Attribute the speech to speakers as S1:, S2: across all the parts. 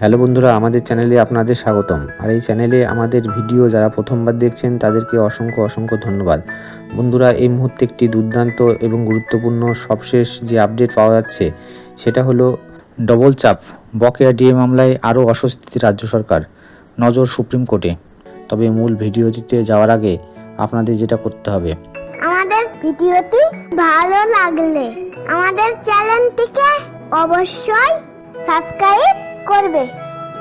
S1: Hello বন্ধুরা, আমাদের চ্যানেলে আপনাদের স্বাগতম। আর এই চ্যানেলে আমাদের ভিডিও যারা প্রথমবার দেখছেন, তাদেরকে অসংখ্য অসংখ্য ধন্যবাদ। বন্ধুরা, এই মুহূর্তে একটি দুর্দান্ত এবং গুরুত্বপূর্ণ সবশেষ যে আপডেট পাওয়া যাচ্ছে, সেটা হলো ডবল চাপ, বকেয়া ডিএ মামলায় আরও অস্বস্তিতে রাজ্য সরকার, নজর সুপ্রিম কোর্টে। তবে মূল ভিডিওটিতে যাওয়ার আগে আপনাদের যেটা করতে হবে।
S2: আমাদের ভিডিওটি ভালো লাগলে আমাদের চ্যানেলটিকে অবশ্যই সাবস্ক্রাইব করবে।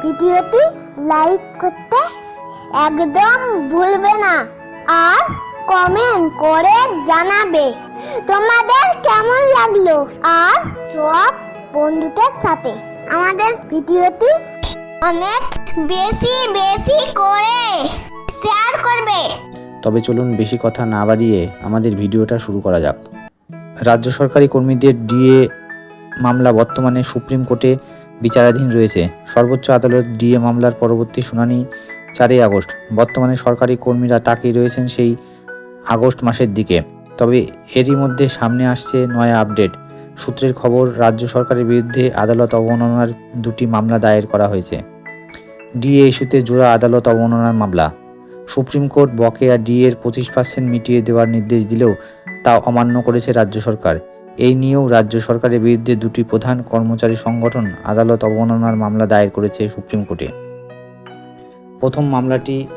S2: ভিডিওটি লাইক করতে একদম ভুলবে না। আর কমেন্ট করে জানাবে। তোমাদের কেমন লাগল? আর সব বন্ধুদের সাথে। আমাদের ভিডিওটি অনেক বেশি বেশি করে শেয়ার করবে।
S1: তবে চলুন বেশি কথা না বাড়িয়ে আমাদের ভিডিওটা শুরু করা যাক। রাজ্য সরকারি কর্মীদের ডিএ মামলা বর্তমানে সুপ্রিম কোর্টে বিচারাধীন রয়েছে। সর্বোচ্চ আদালত ডিএ মামলার পরবর্তী শুনানি চারই আগস্ট। বর্তমানে সরকারি কর্মীরা তাকিয়ে রয়েছেন সেই আগস্ট মাসের দিকে। তবে এরই মধ্যে সামনে আসছে নয়া আপডেট। সূত্রের খবর, রাজ্য সরকারের বিরুদ্ধে আদালত অবমাননার দুটি মামলা দায়ের করা হয়েছে। ডিএ ইস্যুতে জোড়া আদালত অবমাননার মামলা। সুপ্রিম কোর্ট বকেয়া ডিএর পঁচিশ পার্সেন্ট মিটিয়ে দেওয়ার নির্দেশ দিলেও তা অমান্য করেছে রাজ্য সরকার। এই নিয়েও রাজ্য সরকারের বিরুদ্ধে দুটি প্রধান কর্মচারী সংগঠন আদালত অবমাননার মামলা দায়ের করেছে সুপ্রিম কোর্টে। প্রথম মামলাটি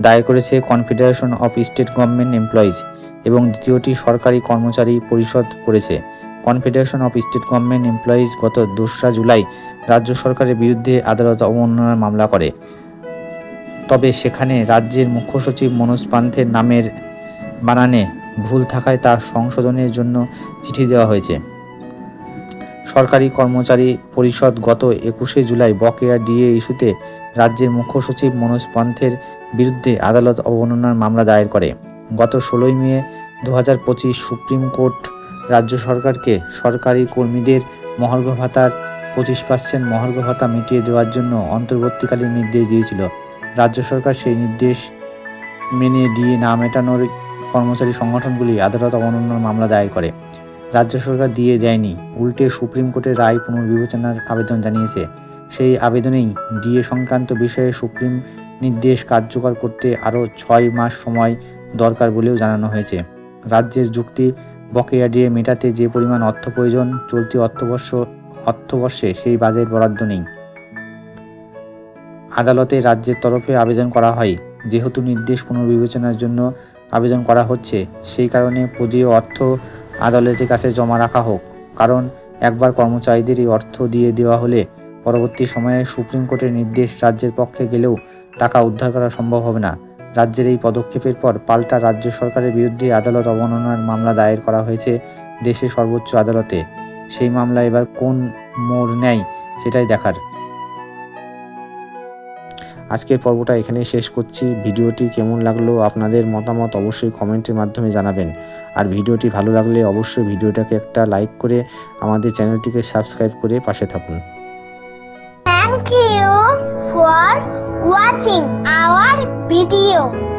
S1: দায়ের করেছে confederation of state government employees এবং দ্বিতীয়টি সরকারি কর্মচারী পরিষদ করেছে। Confederation of state government employees গত দোসরা জুলাই রাজ্য সরকারের বিরুদ্ধে আদালত অবমাননার মামলা করে। তবে সেখানে রাজ্যের মুখ্য সচিব মনোজ পান্থের নামের বানানে ভুল থাকায় তা সংশোধনের জন্য চিঠি দেওয়া হয়েছে। সরকারি কর্মচারী পরিষদ গত একুশে জুলাই বকেয়া ডিএ ইস্যুতে রাজ্যের মুখ্য সচিব মনোজ পন্থের বিরুদ্ধে আদালত অবমাননার মামলা দায়ের করে। গত ষোলোই মে দু সুপ্রিম কোর্ট রাজ্য সরকারকে সরকারি কর্মীদের মহার্ঘ ভাতার পঁচিশ পার্সেন্ট মহার্ঘ ভাতা মিটিয়ে দেওয়ার জন্য অন্তর্বর্তীকালীন নির্দেশ দিয়েছিল। রাজ্য সরকার সেই নির্দেশ মেনে দিয়ে না মেটানোর কর্মচারী সংগঠনগুলি আদালত অবমাননার মামলা দায়ের করে। রাজ্য সরকার দিয়ে দেয়নি, উল্টে সুপ্রিম কোর্টের রায় পুনর্বিবেচনার আবেদন জানিয়েছে। সেই আবেদনেই ডিএ সংক্রান্ত বিষয়ে সুপ্রিম নির্দেশ কার্যকর করতে আরও ছয় মাস সময় দরকার বলেও জানানো হয়েছে। রাজ্যের যুক্তি, বকেয়া ডিএ মেটাতে যে পরিমাণ অর্থ প্রয়োজন, চলতি অর্থবর্ষ, অর্থবর্ষে সেই বাজেট বরাদ্দ নেই। আদালতে রাজ্যের তরফে আবেদন করা হয়, যেহেতু নির্দেশ পুনর্বিবেচনার জন্য আবেদন করা হচ্ছে। সেই কারণে প্রদীয় অর্থ আদালতের কাছে জমা রাখা হোক। কারণ একবার কর্মচারীদের এই অর্থ দিয়ে দেওয়া হলে পরবর্তী সময়ে সুপ্রিম কোর্টের নির্দেশ রাজ্যের পক্ষে গেলেও টাকা উদ্ধার করা সম্ভব হবে না। রাজ্যের এই পদক্ষেপের পর পাল্টা রাজ্য সরকারের বিরুদ্ধে আদালত অবমাননার মামলা দায়ের করা হয়েছে দেশের সর্বোচ্চ আদালতে। সেই মামলা এবার কোন মোড় নেয় সেটাই দেখার। আজকের পর্বটা এখানেই শেষ করছি। ভিডিওটি কেমন লাগল আপনাদের মতামত অবশ্যই কমেন্টের মাধ্যমে জানাবেন। আর ভিডিওটি ভালো লাগলে অবশ্যই ভিডিওটাকে একটা লাইক করে আমাদের চ্যানেলটিকে সাবস্ক্রাইব করে পাশে থাকুন।
S2: Thank you for watching our video.